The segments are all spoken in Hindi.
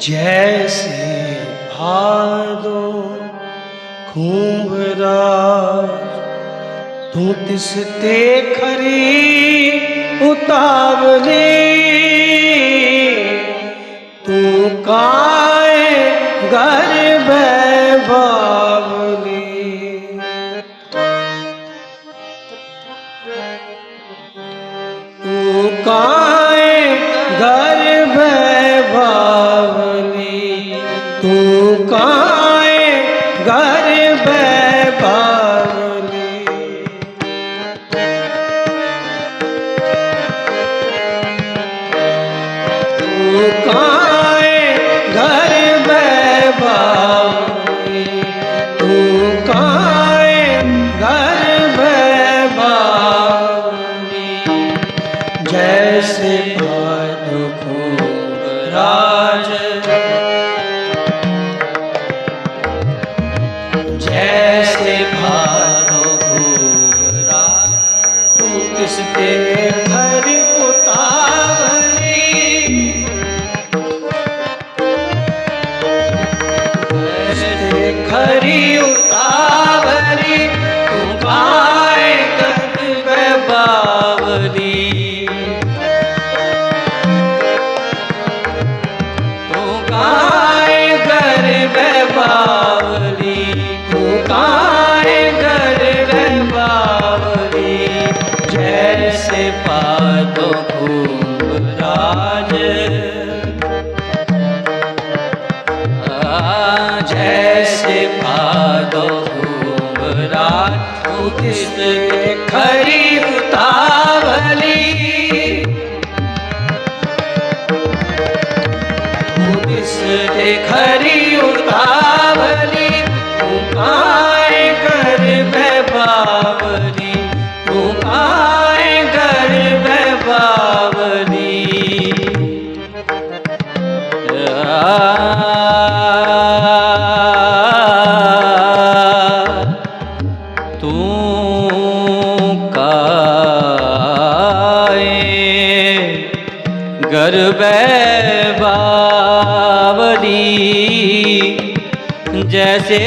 जैसे भादो खूबरा तू तिसते खरी उतावले? तू काए घर बावली तू का खरी उतावरी तू पाए तक बावरी। तू काए घर बावरी तू काए घर बावरी। जैसे पादों खूब राज Krishna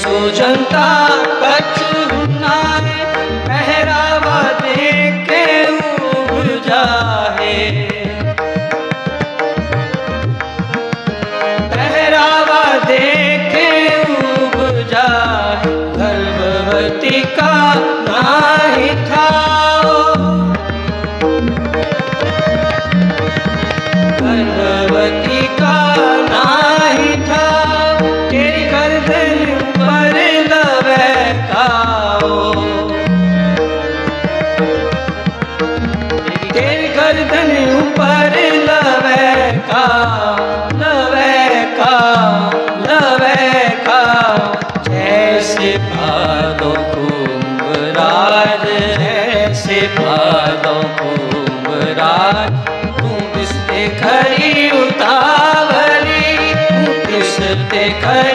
सो जनता कच्छ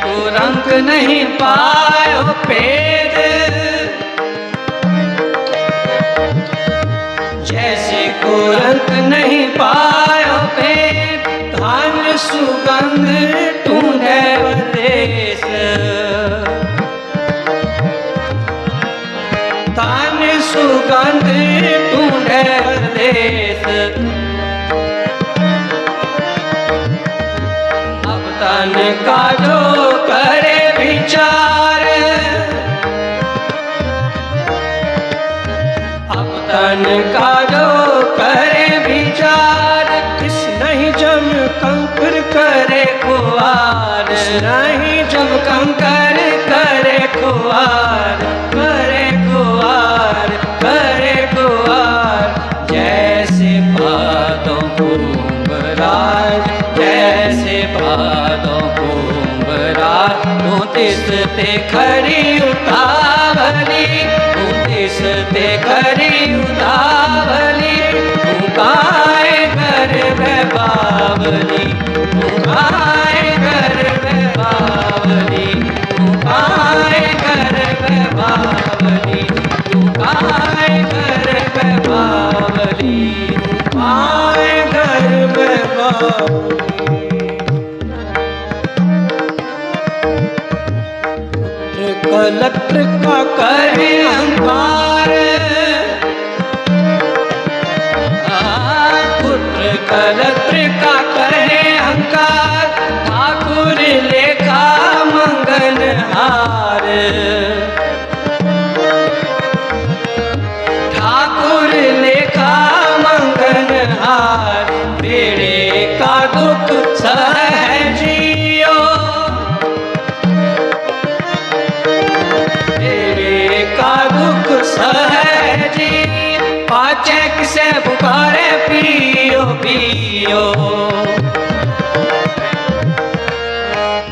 को रंग नहीं पायो पेद जैसे को रंग नहीं पायो पेद धान सुगंध ढूंढे देश धान सुगंध तू देश काजो करे कुआर नहीं जब कंकर करे कुआर करे कुआर करे कुआर जैसे भादों कुंभराज जैसे भादों कुंभराज तू तिस ते खरी उतावली, तू ते खरी उतावली। तू काय कर में बावली, तू काय बाबू का करे अंकार। पियो। पियो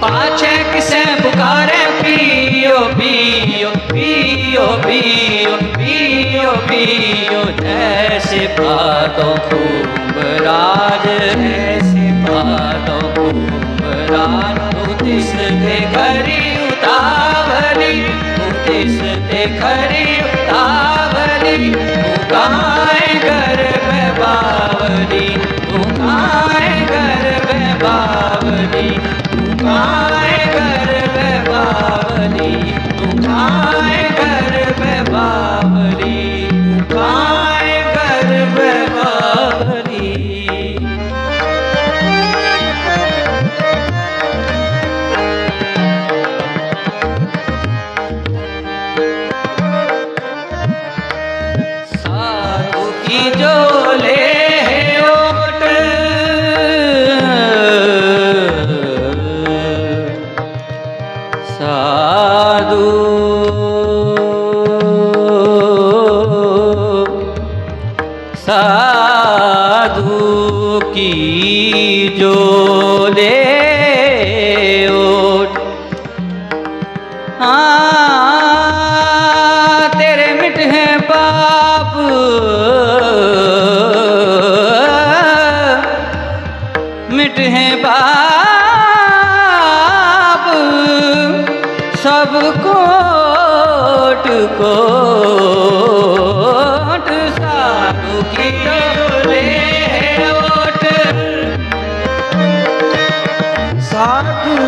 पाचे किसे पुकारे, पियो पियो पियो पियो पियो पियो, जैसे भादों खूब राज ऐसे भादों खूब राज तू तिस ते खरी उतावली, ते खरी उतावली काय कर में बावली तू घर में बावली तू घर में बावली तू कोट साधु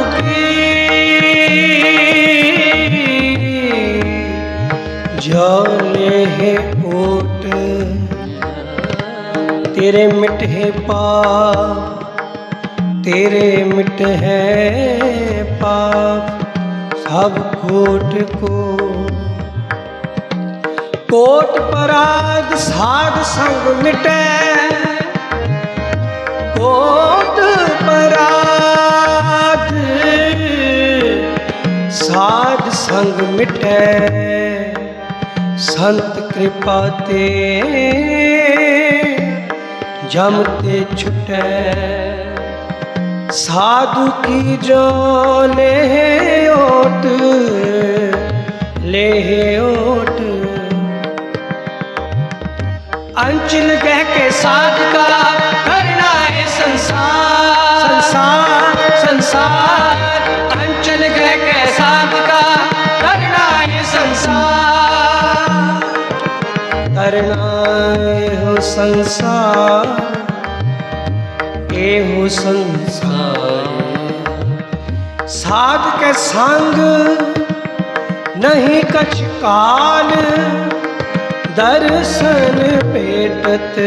है ओट तेरे मिट है पाप, तेरे मिट है पाप। सब कोट को कोट पराग साध संग मिटे कोट पराग साध संग मिटे संत कृपा ते जमते छुटे साधु की जो ले ओट ले अंचल कह के साध का करना है संसार। संसार संसार। अंचल कह के साध का करना है संसार। करना हो संसार ए हो संसार। साध के संग नहीं कछ काल दर्शन भेटत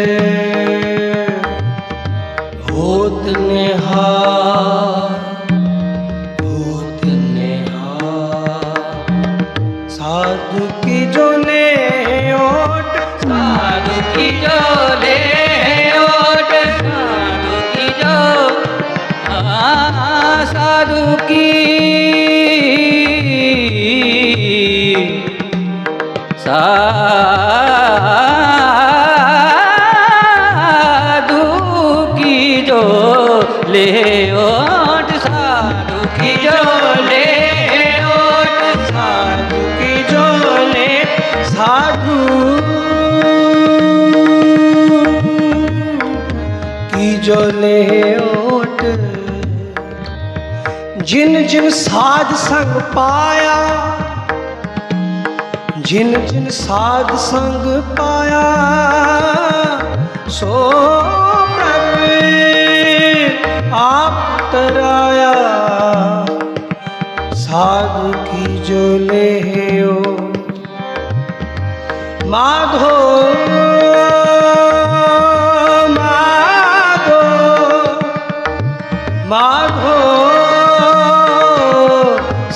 होत निहार होत निहार साधु की जो ले ओट साधु की जो ले साधु की जो ले ओट, जिन जिन साध संग पाया, जिन जिन साध संग पाया, सो प्रभु आप तराया। साधु की जो ले ओ माधो माधो माधो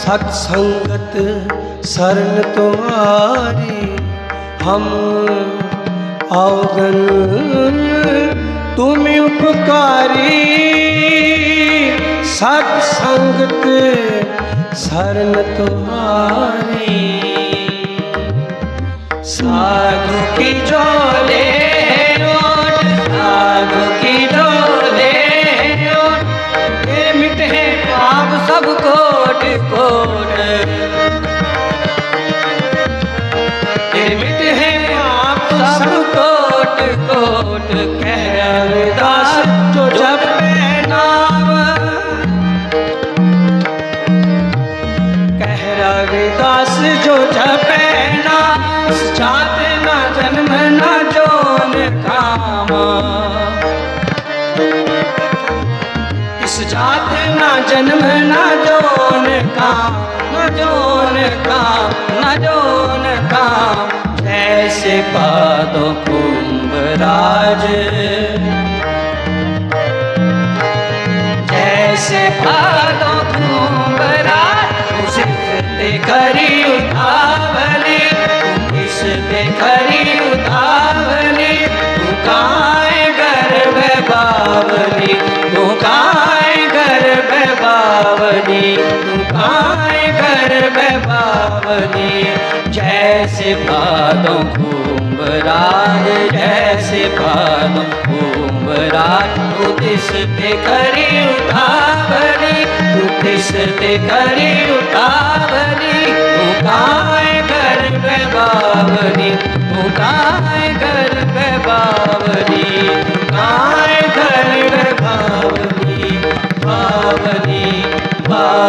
सत्संगत शरण तुम्हारी हम अवगन तुम उपकारी सत्संगत शरण तुम्हारी साधु की जो ले ओट की जो ले ओट। ये मिटे सब कोट। जोन काम न जोन का, न जोन काम जैसे पादो कुंभराज जैसे पादो कुंभराज सिद्ध करी। बावली तू काए गर्भ बावली जैसे पादों कुंभराज जैसे पादों कुंभराज तू किस पे खरी उठावली तू किस पे खरी उठावली तू काए गर्भ बावली तू गर्भ बावली तू काए गर्भ बावली बावली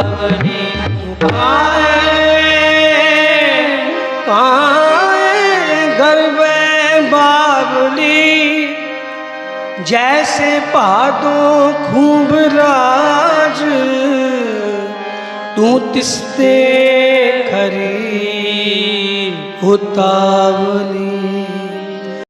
बावली तू काए गर्भ बावली जैसे पादों खूब राज तू तिस्ते खरी उतावली